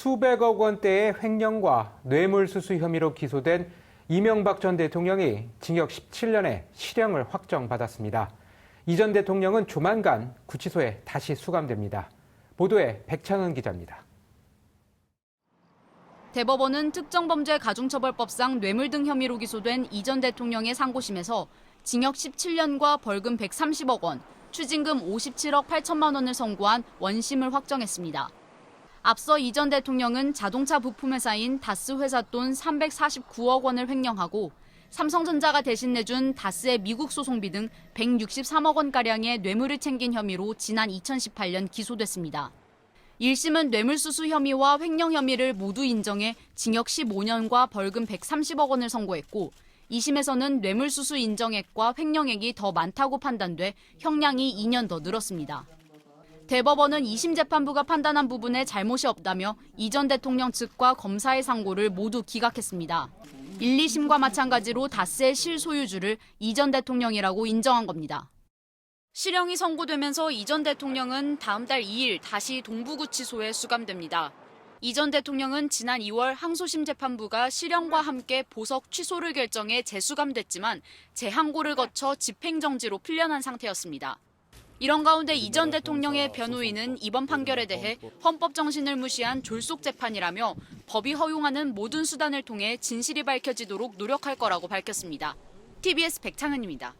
수백억 원대의 횡령과 뇌물수수 혐의로 기소된 이명박 전 대통령이 징역 17년의 실형을 확정받았습니다. 이 전 대통령은 조만간 구치소에 다시 수감됩니다. 보도에 백창은 기자입니다. 대법원은 특정범죄 가중처벌법상 뇌물 등 혐의로 기소된 이 전 대통령의 상고심에서 징역 17년과 벌금 130억 원, 추징금 57억 8천만 원을 선고한 원심을 확정했습니다. 앞서 이 전 대통령은 자동차 부품 회사인 다스 회사 돈 349억 원을 횡령하고 삼성전자가 대신 내준 다스의 미국 소송비 등 163억 원가량의 뇌물을 챙긴 혐의로 지난 2018년 기소됐습니다. 1심은 뇌물수수 혐의와 횡령 혐의를 모두 인정해 징역 15년과 벌금 130억 원을 선고했고 2심에서는 뇌물수수 인정액과 횡령액이 더 많다고 판단돼 형량이 2년 더 늘었습니다. 대법원은 2심 재판부가 판단한 부분에 잘못이 없다며 이 전 대통령 측과 검사의 상고를 모두 기각했습니다. 1, 2심과 마찬가지로 다스의 실소유주를 이 전 대통령이라고 인정한 겁니다. 실형이 선고되면서 이 전 대통령은 다음 달 2일 다시 동부구치소에 수감됩니다. 이 전 대통령은 지난 2월 항소심 재판부가 실형과 함께 보석 취소를 결정해 재수감됐지만 재항고를 거쳐 집행정지로 풀려난 상태였습니다. 이런 가운데 이전 대통령의 변호인은 이번 판결에 대해 헌법 정신을 무시한 졸속 재판이라며 법이 허용하는 모든 수단을 통해 진실이 밝혀지도록 노력할 거라고 밝혔습니다. TBS 백창은입니다.